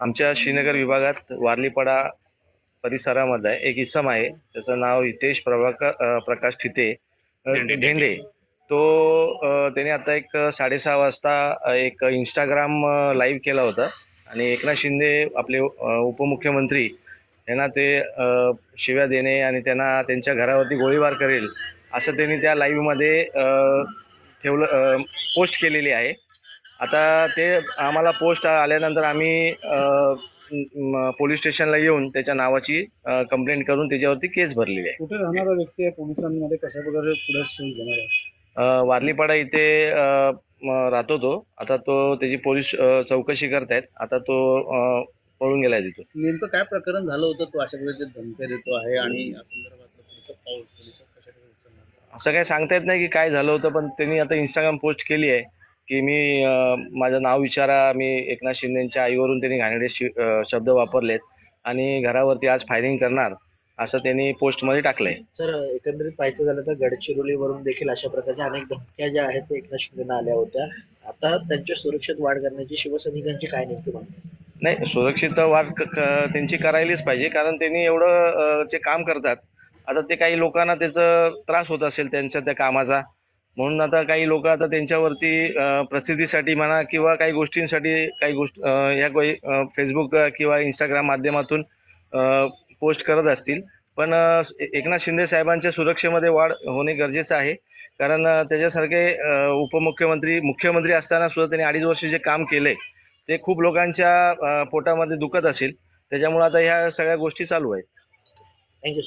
आमच्या श्रीनगर विभागात वारलीपाडा परिसरामध्ये एक इसम आहे. त्याचं नाव हितेश प्रभाकर प्रकाश ठिते ढेंडे. तो त्याने आता एक साडेसहा वाजता एक इंस्टाग्राम लाईव्ह केला होता. आणि एकनाथ शिंदे आपले उपमुख्यमंत्री यांना ते शिव्या देणे आणि त्यांना त्यांच्या घरावरती गोळीबार करेल असं त्यांनी त्या लाईव्हमध्ये ठेवलं पोस्ट केलेली आहे. आता ते आम्हाला पोस्ट आल्यानंतर आम्ही पोलीस स्टेशनला येऊन त्याच्या नावाची कंप्लेंट करून त्याच्यावरती केस भरलेली आहे. कुठे राहणारा व्यक्ती आहे पोलिसांमध्ये? कशा प्रकारे पुढे शोध घेणार आहे? अ, वारलीपाडा इथे राहतो तो. आता तो त्याची पोलीस चौकशी करतायत. आता तो पळून गेलाय तिथून. नेमकं काय प्रकरण झालं होतं? तो अशा प्रकारचे धमक्या देतो आहे आणि या संदर्भातलं पुढचं पाऊल पोलिसात कशा प्रकारे उचलणार? असं काही सांगता येत नाही की काय झालं होतं पण त्यांनी आता इंस्टाग्राम पोस्ट केली आहे. की मी माझं नाव विचारा मी एकनाथ शिंदेच्या आईवरून त्यांनी घाणेरडे शि शब्द वापरलेत आणि घरावरती आज फायरिंग करणार असं त्यांनी पोस्टमध्ये टाकलंय. सर एकंदरीत पाहायचं झालं तर गडचिरोलीवरून देखील अशा प्रकारच्या अनेक धमक्या ज्या आहेत ते एकनाथ शिंदेना आल्या होत्या. आता त्यांच्या सुरक्षेत वाढ करण्याची शिवसैनिकांची काय नेमकी मागणी? नाही सुरक्षित वाढ त्यांची करायलाच पाहिजे कारण त्यांनी एवढं जे काम करतात आता ते काही लोकांना त्याचं त्रास होत असेल त्यांच्या त्या कामाचा. म्हणून आता काही लोक आता त्यांच्यावरती प्रसिद्धीसाठी म्हणा किंवा काही गोष्टींसाठी काही गोष्ट या काही फेसबुक किंवा इंस्टाग्राम माध्यमातून पोस्ट करत असतील. पण एकनाथ शिंदे साहेबांच्या सुरक्षेमध्ये वाढ होणे गरजेचं आहे. कारण त्याच्यासारखे उपमुख्यमंत्री मुख्यमंत्री असताना सुद्धा त्यांनी अडीच वर्ष जे काम केले ते खूप लोकांच्या पोटामध्ये दुखत असेल. त्याच्यामुळे आता ह्या सगळ्या गोष्टी चालू आहेत. थँक्यू